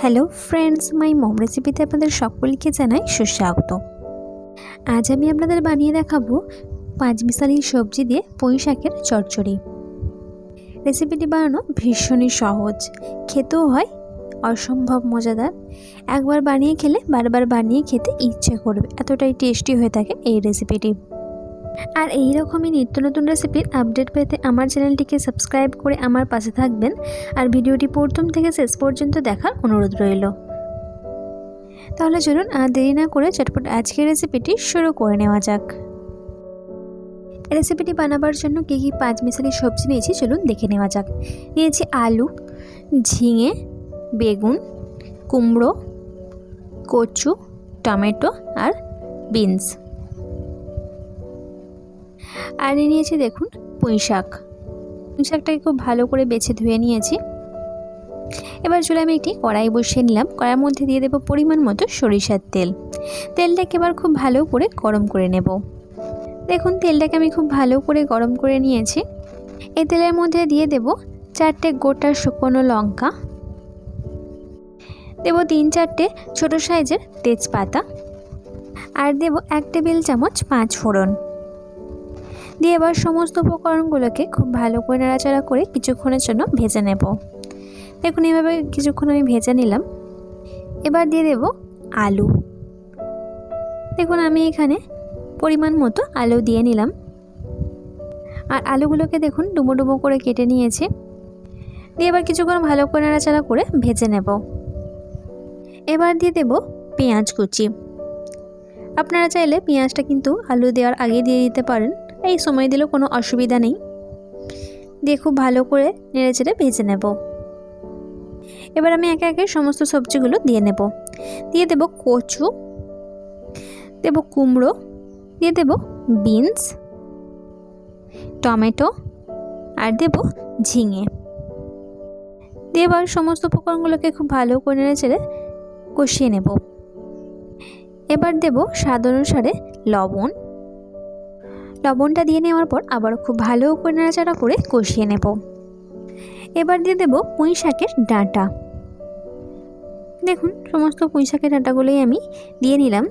Hello friends, মাই মম রেসিপিতে আপনাদের সকলকে জানাই সুস্বাগত। আজ আমি আপনাদের বানিয়ে দেখাবো পাঁচমিশালি সবজি দিয়ে পুঁই শাকের চচ্চড়ি। রেসিপিটি বানানো ভীষণই সহজ, খেতেও হয়, অসম্ভব মজাদার। একবার বানিয়ে খেলে বারবার বানিয়ে খেতে ইচ্ছে করবে, এতটাই টেস্টি হয়ে থাকে এই রেসিপিটি। আর এই রকমই নিত্য নতুন রেসিপির আপডেট পেতে আমার চ্যানেলটিকে সাবস্ক্রাইব করে আমার পাশে থাকবেন। আর ভিডিওটি প্রথম থেকে শেষ পর্যন্ত দেখার অনুরোধ রইল। তাহলে চলুন আর দেরি না করে চটপট আজকের রেসিপিটি শুরু করে নেওয়া যাক। রেসিপিটি বানাবার জন্য কী কী পাঁচ মিশালি সবজি নিয়েছি চলুন দেখে নেওয়া যাক। নিয়েছি আলু, ঝিঙে, বেগুন, কুমড়ো, কচু, টমেটো আর বিনস। আর নিয়ে নিয়েছি দেখুন পুঁই শাক। পুঁই শাকটাকে খুব ভালো করে বেছে ধুয়ে নিয়েছি। এবার চলে আমি একটি কড়াই বসিয়ে নিলাম। কড়াইয়ের মধ্যে দিয়ে দেবো পরিমাণ মতো সরিষার তেল। তেলটাকে এবার খুব ভালো করে গরম করে নেব। দেখুন তেলটাকে আমি খুব ভালো করে গরম করে নিয়েছি। এই তেলের মধ্যে দিয়ে দেব চারটে গোটা শুকনো লঙ্কা। দেব তিন চারটে ছোটো সাইজের তেজপাতা। আর দেব এক টেবিল চামচ পাঁচ ফোড়ন। দিয়ে এবার সমস্ত উপকরণগুলোকে খুব ভালো করে নাড়াচাড়া করে কিছুক্ষণের জন্য ভেজে নেব। দেখুন, এভাবে কিছুক্ষণ আমি ভেজে নিলাম। এবার দিয়ে দেব আলু। দেখুন, আমি এখানে পরিমাণ মতো আলু দিয়ে নিলাম। আর আলুগুলোকে দেখুন ডুবো ডুবো করে কেটে নিয়েছি। দিয়ে এবার কিছুক্ষণ ভালো করে নাড়াচাড়া করে ভেজে নেব। এবার দিয়ে দেব পেঁয়াজ কুচি। আপনারা চাইলে পেঁয়াজটা কিন্তু আলু দেওয়ার আগে দিয়ে দিতে পারেন। এই সময় দিলেও কোনো অসুবিধা নেই। দিয়ে খুব ভালো করে নেড়ে চেড়ে ভেজে নেব। এবার আমি একে একে সমস্ত সবজিগুলো দিয়ে নেব। দিয়ে দেব কচু, দেব কুমড়ো, দিয়ে দেব বিনস, টমেটো আর দেব ঝিঙে। দিয়ে এবার সমস্ত উপকরণগুলোকে খুব ভালো করে নেড়ে চেড়ে কষিয়ে নেব। এবার দেব স্বাদ অনুসারে লবণ লবণটা দিয়ে নেওয়ার পর আবার খুব ভালো করে নাড়াচাড়া করে কষিয়ে নেব। এবার দিয়ে দেব পুঁই শাকের ডাঁটা। দেখুন, সমস্ত পুঁই শাকের ডাঁটাগুলোই আমি দিয়ে নিলাম।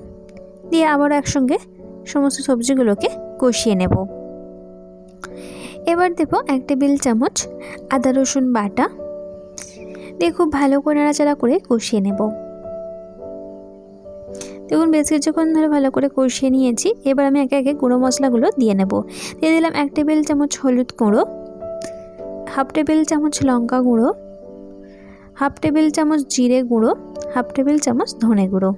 দিয়ে আবার একসঙ্গে সমস্ত সবজিগুলোকে কষিয়ে নেব। এবার দেব এক টেবিল চামচ আদা রসুন বাটা। দিয়ে খুব ভালো করে নাড়াচাড়া করে কষিয়ে নেব। দেখুন বেশ কিছুক্ষণ ধরে ভালো করে কষিয়ে নিয়েছি, এবার আমি একে একে গুঁড়ো মশলাগুলো দিয়ে নেব। দিয়ে দিলাম এক টেবিল চামচ হলুদ গুঁড়ো, হাফ টেবিল চামচ লঙ্কা গুঁড়ো, হাফ টেবিল চামচ জিরে গুঁড়ো, হাফ টেবিল চামচ ধনে গুঁড়ো।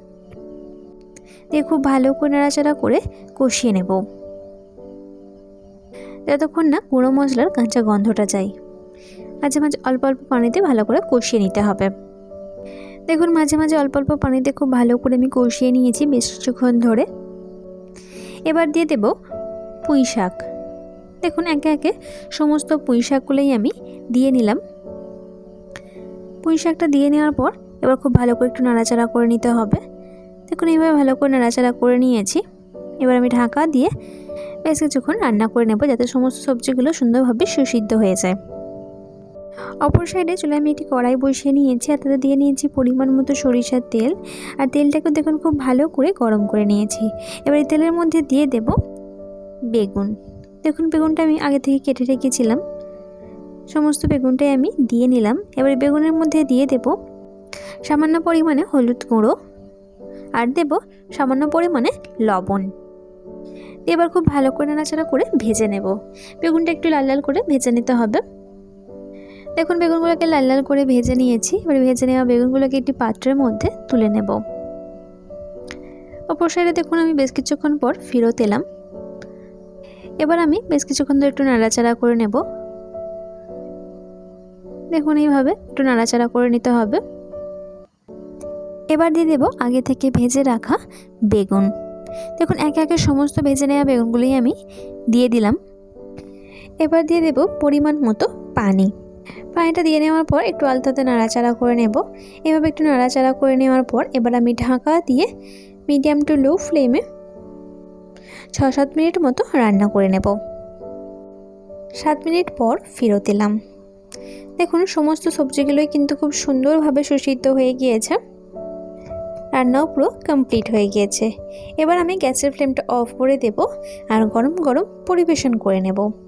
দিয়ে খুব ভালো করে নাড়াচাড়া করে কষিয়ে নেব। যতক্ষণ না গুঁড়ো মশলার কাঁচা গন্ধটা যায়। মাঝে মাঝে অল্প অল্প পানিতে ভালো করে কষিয়ে নিতে হবে। দেখুন, মাঝে মাঝে অল্প অল্প পানিতে খুব ভালো করে আমি কষিয়ে নিয়েছি বেশ কিছুক্ষণ ধরে। এবার দিয়ে দেব পুঁই শাক। দেখুন, একে একে সমস্ত পুঁই শাকগুলোই আমি দিয়ে নিলাম। পুঁই শাকটা দিয়ে নেওয়ার পর এবার খুব ভালো করে একটু নাড়াচাড়া করে নিতে হবে। দেখুন, এইভাবে ভালো করে নাড়াচাড়া করে নিয়েছি। এবার আমি ঢাকা দিয়ে বেশ কিছুক্ষণ রান্না করে নেব যাতে সমস্ত সবজিগুলো সুন্দরভাবে সুসিদ্ধ হয়ে যায়। অপর সাইডে চলে আমি একটি কড়াই বসিয়ে নিয়েছি আর তাতে দিয়ে নিয়েছি পরিমাণ মতো সরিষার তেল। আর তেলটাকে দেখুন খুব ভালো করে গরম করে নিয়েছি। এবার এই তেলের মধ্যে দিয়ে দেব বেগুন। দেখুন বেগুনটা আমি আগে থেকে কেটে রেখেছিলাম। সমস্ত বেগুনটাই আমি দিয়ে নিলাম। এবার বেগুনের মধ্যে দিয়ে দেব সামান্য পরিমাণে হলুদ গুঁড়ো আর দেব সামান্য পরিমাণে লবণ। এবার খুব ভালো করে নাড়াচাড়া করে ভেজে নেব। বেগুনটা একটু লাল লাল করে ভেজে নিতে হবে। দেখুন বেগুনগুলোকে লাল লাল করে ভেজে নিয়েছি। এবার ভেজে নেওয়া বেগুনগুলোকে একটি পাত্রের মধ্যে তুলে নেব। অপর সাইডে দেখুন, আমি বেশ কিছুক্ষণ পর ফেরত এলাম। এবার আমি বেশ কিছুক্ষণ ধরে একটু নাড়াচাড়া করে নেব। দেখুন, এইভাবে একটু নাড়াচাড়া করে নিতে হবে। এবার দিয়ে দেব আগে থেকে ভেজে রাখা বেগুন। দেখুন, একে একে সমস্ত ভেজে নেওয়া বেগুনগুলোই আমি দিয়ে দিলাম। এবার দিয়ে দেব পরিমাণ মতো পানি। পানিটা দিয়ে নেওয়ার পর একটু আলতাতে নাড়াচাড়া করে নেব। এভাবে একটু নাড়াচাড়া করে নেওয়ার পর এবার আমি ঢাকা দিয়ে মিডিয়াম টু লো ফ্লেমে ছ সাত মিনিট মতো রান্না করে নেব। সাত মিনিট পর ফেরত এলাম। দেখুন, সমস্ত সবজিগুলোই কিন্তু খুব সুন্দরভাবে সুসিদ্ধ হয়ে গিয়েছে। রান্নাও পুরো কমপ্লিট হয়ে গিয়েছে। এবার আমি গ্যাসের ফ্লেমটা অফ করে দেব আর গরম গরম পরিবেশন করে নেব।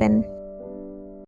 থাকবেন।